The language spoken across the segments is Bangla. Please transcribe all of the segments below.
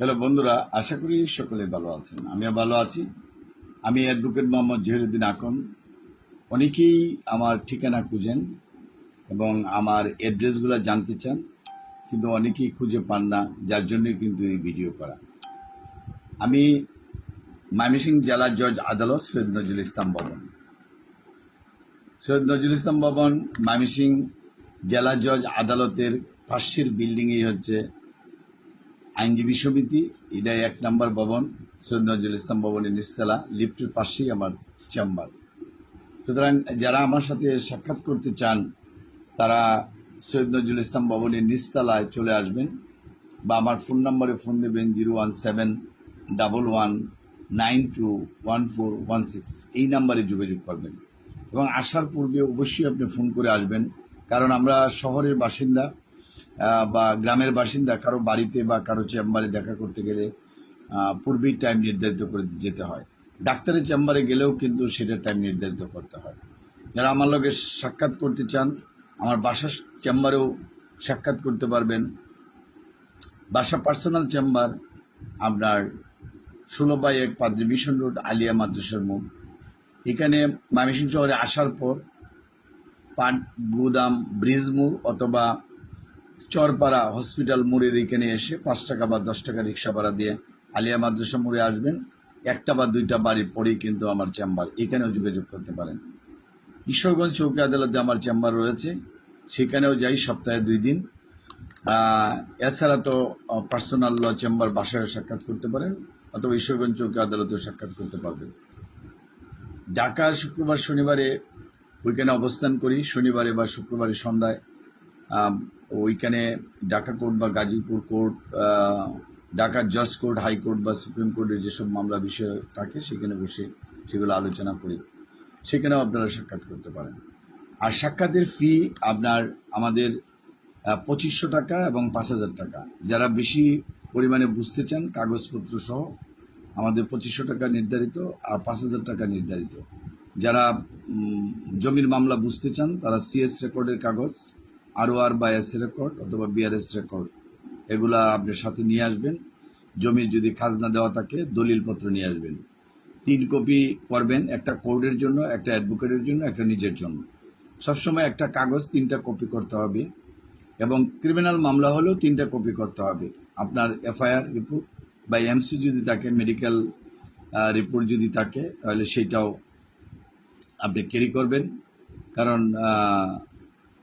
হ্যালো বন্ধুরা, আশা করি সকলে ভালো আছেন। আমিও ভালো আছি। আমি অ্যাডভোকেট মোহাম্মদ জহিরুদ্দিন আকন অনেকেই আমার ঠিকানা খুঁজেন এবং আমার অ্যাড্রেসগুলো জানতে চান, কিন্তু অনেকেই খুঁজে পান না, যার জন্যই কিন্তু এই ভিডিও করা। আমি ময়মনসিং জেলা জজ আদালত, সৈয়দ নজরুল ইসলাম ভবন। সৈয়দ নজরুল ইসলাম ভবন ময়মনসিং জেলা জজ আদালতের পাশের বিল্ডিংয়েই হচ্ছে আইনজীবী সমিতি এটাই এক নম্বর ভবন সৈয়দ নজরুল ইসলাম ভবনের নিস্তালা লিফটের পাশেই আমার চেম্বার। সুতরাং যারা আমার সাথে সাক্ষাৎ করতে চান, তারা সৈয়দ নজরুল ইসলাম ভবনের নিস্তালায় চলে আসবেন বা আমার ফোন নম্বরে ফোন দেবেন zero one seven double one nine two one four one six. এই নাম্বারে যোগাযোগ করবেন। এবং আসার পূর্বে অবশ্যই আপনি ফোন করে আসবেন, কারণ আমরা শহরের বাসিন্দা। বা গ্রামের বাসিন্দা কারও বাড়িতে বা কারও চেম্বারে দেখা করতে গেলে পূর্বেই টাইম নির্ধারিত করে যেতে হয়। ডাক্তারের চেম্বারে গেলেও কিন্তু সেটা টাইম নির্ধারিত করতে হয়। যারা আমার লগে সাক্ষাৎ করতে চান, আমার বাসার চেম্বারেও সাক্ষাৎ করতে পারবেন। বাসা পার্সোনাল চেম্বার আপনার ষোলো বাই এক পাদ্রি মিশন রোড আলিয়া মাদ্রাসার মুখ এখানে ময়মনসিং শহরে আসার পর পাট, গুদাম, ব্রিজ মোড় অথবা চরপাড়া হসপিটাল মোড়ের এখানে এসে পাঁচ টাকা বা দশ টাকা রিক্সা ভাড়া দিয়ে আলিয়া মাদ্রাসা মোড়ে আসবেন। একটা বা দুইটা বাড়ি পরেই কিন্তু আমার চেম্বার, এখানেও যোগাযোগ করতে পারেন। ঈশ্বরগঞ্জ চৌকি আদালতে আমার চেম্বার রয়েছে, সেখানেও যাই সপ্তাহে দুই দিন। এছাড়া তো পার্সোনাল ল চেম্বার বাসায় সাক্ষাৎ করতে পারেন, অথবা ঈশ্বরগঞ্জ চৌকি আদালতেও সাক্ষাৎ করতে পারবেন। ঢাকা শুক্রবার শনিবারে ওইখানে অবস্থান করি, শনিবারে বা শুক্রবারে সন্ধ্যায়। ওইখানে ঢাকা কোর্ট বা গাজীপুর কোর্ট ঢাকার জজ কোর্ট হাইকোর্ট বা সুপ্রিম কোর্টের যেসব মামলা বিষয় থাকে, সেখানে বসে সেগুলো আলোচনা করি সেখানেও আপনারা সাক্ষাৎ করতে পারেন। আর সাক্ষাতের ফি আপনার আমাদের পঁচিশশো টাকা এবং পাঁচ হাজার টাকা। যারা বেশি পরিমাণে বুঝতে চান, কাগজপত্র সহ আমাদের পঁচিশশো টাকা নির্ধারিত আর পাঁচ হাজার টাকা নির্ধারিত। যারা জমির মামলা বুঝতে চান, তারা সিএস রেকর্ডের কাগজ আর আর বা এস রেকর্ড অথবা বিআরএস রেকর্ড এগুলা আপনার সাথে নিয়ে আসবেন। জমির যদি খাজনা দেওয়া থাকে, দলিলপত্র নিয়ে আসবেন। তিন কপি করবেন, একটা কোর্টের জন্য, একটা অ্যাডভোকেটের জন্য, একটা নিজের জন্য। সবসময় একটা কাগজ, তিনটা কপি করতে হবে এবং ক্রিমিনাল মামলা হলেও তিনটা কপি করতে হবে। আপনার এফআইআর রিপোর্ট বা এমসি যদি থাকে মেডিকেল রিপোর্ট যদি থাকে, তাহলে সেইটাও আপনি ক্যারি করবেন। কারণ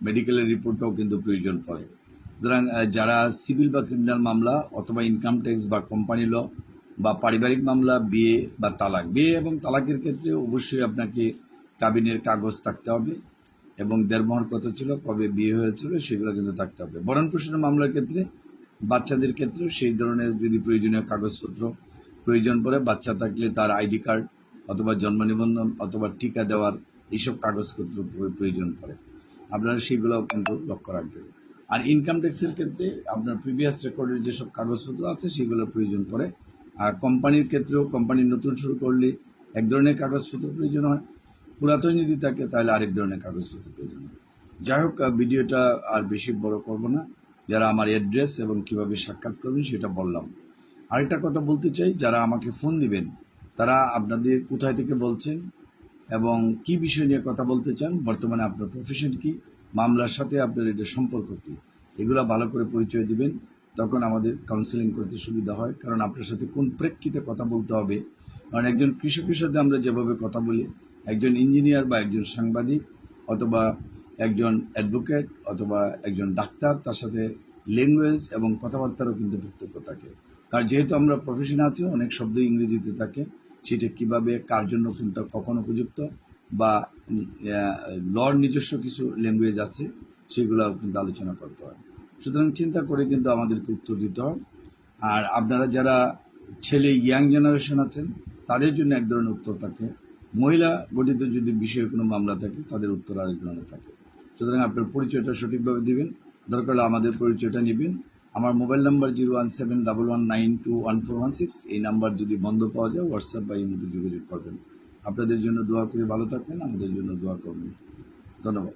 মেডিকেলের রিপোর্টটাও কিন্তু প্রয়োজন পড়ে সুতরাং যারা সিভিল বা ক্রিমিনাল মামলা অথবা ইনকাম ট্যাক্স বা কোম্পানি ল বা পারিবারিক মামলা, বিয়ে বা তালাক, বিয়ে এবং তালাকের ক্ষেত্রে অবশ্যই আপনাকে কাবিনের কাগজ থাকতে হবে এবং দেড়মহর কত ছিল, কবে বিয়ে হয়েছিল, সেগুলো কিন্তু থাকতে হবে। বরণ পোষণের মামলার ক্ষেত্রে, বাচ্চাদের ক্ষেত্রেও সেই ধরনের যদি প্রয়োজনীয় কাগজপত্র প্রয়োজন পড়ে, বাচ্চা থাকলে তার আইডি কার্ড অথবা জন্ম নিবন্ধন অথবা টিকা দেওয়ার এইসব কাগজপত্র প্রয়োজন পড়ে। আপনারা সেগুলো কিন্তু লক্ষ্য রাখবেন। আর ইনকাম ট্যাক্সের ক্ষেত্রে আপনার প্রিভিয়াস রেকর্ডের যেসব কাগজপত্র আছে সেগুলোর প্রয়োজন পড়ে। আর কোম্পানির ক্ষেত্রেও কোম্পানি নতুন শুরু করলে এক ধরনের কাগজপত্র প্রয়োজন হয়। পুরাতন যদি থাকে, তাহলে আরেক ধরনের কাগজপত্র প্রয়োজন হয়। যাই হোক ভিডিওটা আর বেশি বড় করব না। যারা আমার অ্যাড্রেস এবং কীভাবে সাক্ষাৎ করবেন, সেটা বললাম। আরেকটা কথা বলতে চাই, যারা আমাকে ফোন দিবেন, তারা আপনাদের কোথায় থেকে বলছেন? এবং কি বিষয় নিয়ে কথা বলতে চান? বর্তমানে আপনার প্রফেশন কি? মামলার সাথে আপনার এটা সম্পর্ক কি? এগুলো ভালো করে পরিচয় দিবেন। তখন আমাদের কাউন্সেলিং করতে সুবিধা হয়। কারণ আপনার সাথে কোন প্রেক্ষিতে কথা বলতে হবে? কারণ একজন কৃষকের সাথে আমরা যেভাবে কথা বলি, একজন ইঞ্জিনিয়ার বা একজন সাংবাদিক অথবা একজন অ্যাডভোকেট অথবা একজন ডাক্তার, তার সাথে ল্যাঙ্গুয়েজ এবং কথাবার্তারও কিন্তু পার্থক্য থাকে। কারণ যেহেতু আমরা প্রফেশনে আছি, অনেক শব্দ ইংরেজিতে থাকে। সেটা কীভাবে কার জন্য কোনটা কখন উপযুক্ত বা লর নিজস্ব কিছু ল্যাঙ্গুয়েজ আছে, সেগুলো কিন্তু আলোচনা করতে হয়। সুতরাং চিন্তা করে কিন্তু আমাদেরকে উত্তর দিতে হয়। আর আপনারা যারা ছেলে ইয়াং জেনারেশন আছেন, তাদের জন্য এক ধরনের উত্তর থাকে। মহিলা গঠিত যদি বিষয়ে কোনো মামলা থাকে, তাদের উত্তর আরেক ধরনের থাকে। সুতরাং আপনার পরিচয়টা সঠিকভাবে দিবেন। দরকার হলে আমাদের পরিচয়টা নেবেন। আমার mobile number zero one seven double one nine two one four one six. এই নাম্বার যদি বন্ধ পাওয়া যায়, হোয়াটসঅ্যাপ বা মধ্যে যোগাযোগ করবেন। আপনাদের জন্য দোয়া করে ভালো থাকবেন, আমাদের জন্য দোয়া করবেন। ধন্যবাদ।